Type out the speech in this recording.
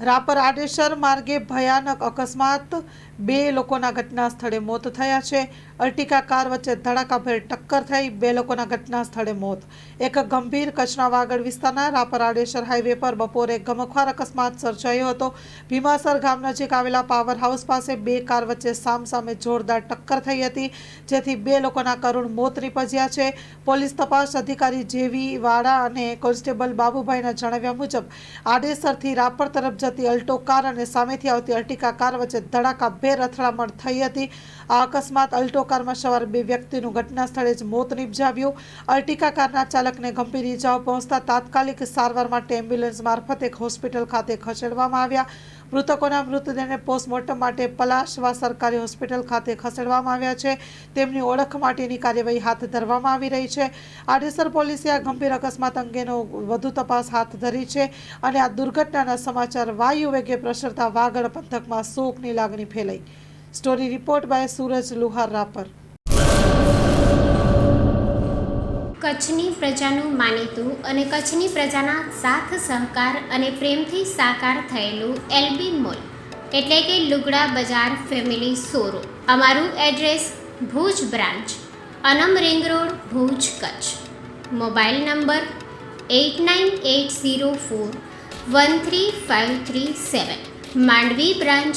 રાપર આડેસર માર્ગે ભયાનક અકસ્માત બે લોકોના ઘટના સ્થળે મોત થયા છે. અર્ટિકા કાર વચ્ચે ધડાકાભેર ટક્કર થઈ બે લોકોના ઘટના સ્થળે મોત. એક ગંભીર કચ્છના વાગડ વિસ્તારના રાપર આડેસર હાઈવે પર બપોરે ગમખ્વાર અકસ્માત સર્જાયો હતો. ભીમાસર ગામ નજીક આવેલા પાવર હાઉસ પાસે બે કાર વચ્ચે સામસામે જોરદાર ટક્કર થઈ હતી, જેથી બે લોકોના કરુણ મોત નીપજ્યા છે. પોલીસ તપાસ અધિકારી જેવી વાડા અને કોન્સ્ટેબલ બાબુભાઈના જણાવ્યા મુજબ, આડેસરથી રાપર તરફ જતી અલ્ટો કાર અને સામેથી આવતી અર્ટિકા કાર વચ્ચે ધડાકાભેર અથડામણ થઈ હતી. આ અકસ્માત અલ્ટો કારમાં સવાર બે વ્યક્તિનું ઘટના સ્થળે જ મોત નિપજાવ્યું. અર્ટિકા કારના ચાલકને ગંભીર ઇજાઓ પહોંચતા તાત્કાલિક સારવાર માટે એમ્બ્યુલન્સ મારફતે હોસ્પિટલ ખાતે ખસેડવામાં આવ્યા. મૃતકોના મૃતદેહને પોસ્ટમોર્ટમ માટે પલાશવા સરકારી હોસ્પિટલ ખાતે ખસેડવામાં આવ્યા છે. તેમની ઓળખ માટેની કાર્યવાહી હાથ ધરવામાં આવી રહી છે. આડેસર પોલીસે આ ગંભીર અકસ્માત અંગેનો વધુ તપાસ હાથ ધરી છે અને આ દુર્ઘટનાના સમાચાર વાયુ વેગે પ્રસરતા વાગડ પંથકમાં શોકની લાગણી ફેલાઈ story report by Suraj Luhar Rapar કચ્છની પ્રજાનું માનીતું અને કચ્છની પ્રજાના સાથ, સહકાર અને પ્રેમથી સાકાર થયેલું એલબી મોલ. એટલે કે લુગડા બજાર ફેમિલી સોરો. અમારું address Bhuj branch, Anam ring road, Bhuj, Kutch. Mobile number eight nine eight zero four one three five three seven. Mandvi branch